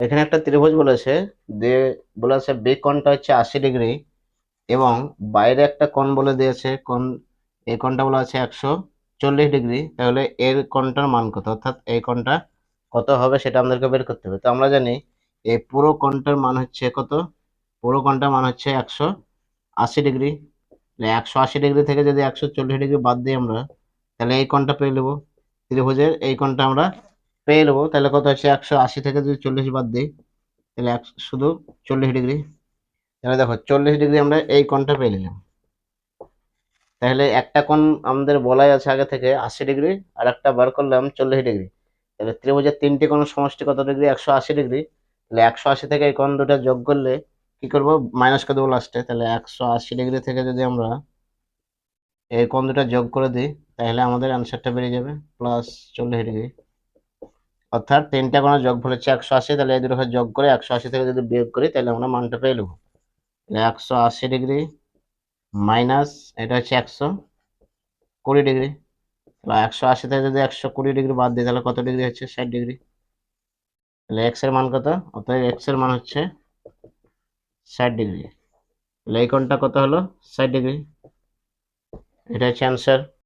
এখানে একটা ত্রিভুজ বলেছে যে বলেছে বি কোণটা হচ্ছে আশি ডিগ্রি এবং বাইরে একটা কোণ বলে দিয়েছে, কোণ, এই কোণটা বলা আছে একশো চল্লিশ ডিগ্রি, তাহলে এর কোণটার মান কত? অর্থাৎ এই কোণটা কত হবে সেটা আমাদেরকে বের করতে হবে। তো আমরা জানি এই পুরো কোণটার মান হচ্ছে কত? পুরো কোণটার মান হচ্ছে একশো আশি ডিগ্রি। একশো আশি ডিগ্রি থেকে যদি একশো চল্লিশ ডিগ্রি বাদ দিই আমরা, তাহলে এই কোণটা পেয়ে নেব। ত্রিভুজের এই কোণটা আমরা পেয়ে নেব। তাহলে কত হচ্ছে একশো আশি থেকে যদি চল্লিশ বাদ দিই, তাহলে শুধু চল্লিশ ডিগ্রি। তাহলে দেখো, চল্লিশ ডিগ্রি আমরা এই কোণটা পেয়ে নিলাম। তাহলে একটা কোণ আমাদের বলাই আছে আগে থেকে আশি ডিগ্রি, আর একটা বার করলাম চল্লিশ ডিগ্রি। তাহলে ত্রিভুজের তিনটি কোণের সমষ্টি কত ডিগ্রি? একশো আশি ডিগ্রি। তাহলে একশো আশি থেকে এই কোণ দুটো যোগ করলে কি করব? মাইনাস করে দেবো লাস্টে তাহলে একশো আশি ডিগ্রি থেকে যদি আমরা এই কোণ দুটো যোগ করে দিই, তাহলে আমাদের অ্যান্সারটা বেরিয়ে যাবে প্লাস চল্লিশ ডিগ্রি। অর্থাৎ তিনটা কোনো যোগ হচ্ছে একশো আশি, তাহলে এই দুটো যোগ করে একশো আশি থেকে যদি বিয়োগ করি, তাহলে আমরা মানটা পেয়ে নেব। একশো আশি ডিগ্রি মাইনাস, এটা হচ্ছে একশো কুড়ি ডিগ্রি। তাহলে একশো আশি থেকে যদি একশো কুড়ি ডিগ্রি বাদ দিই, তাহলে কত ডিগ্রি হচ্ছে? ষাট ডিগ্রি। তাহলে এক্সের মান কত? অতএব এক্সের মান হচ্ছে ষাট ডিগ্রি। তাহলে এই কোণটা কত হলো? ষাট ডিগ্রি। এটা হচ্ছে অ্যান্সার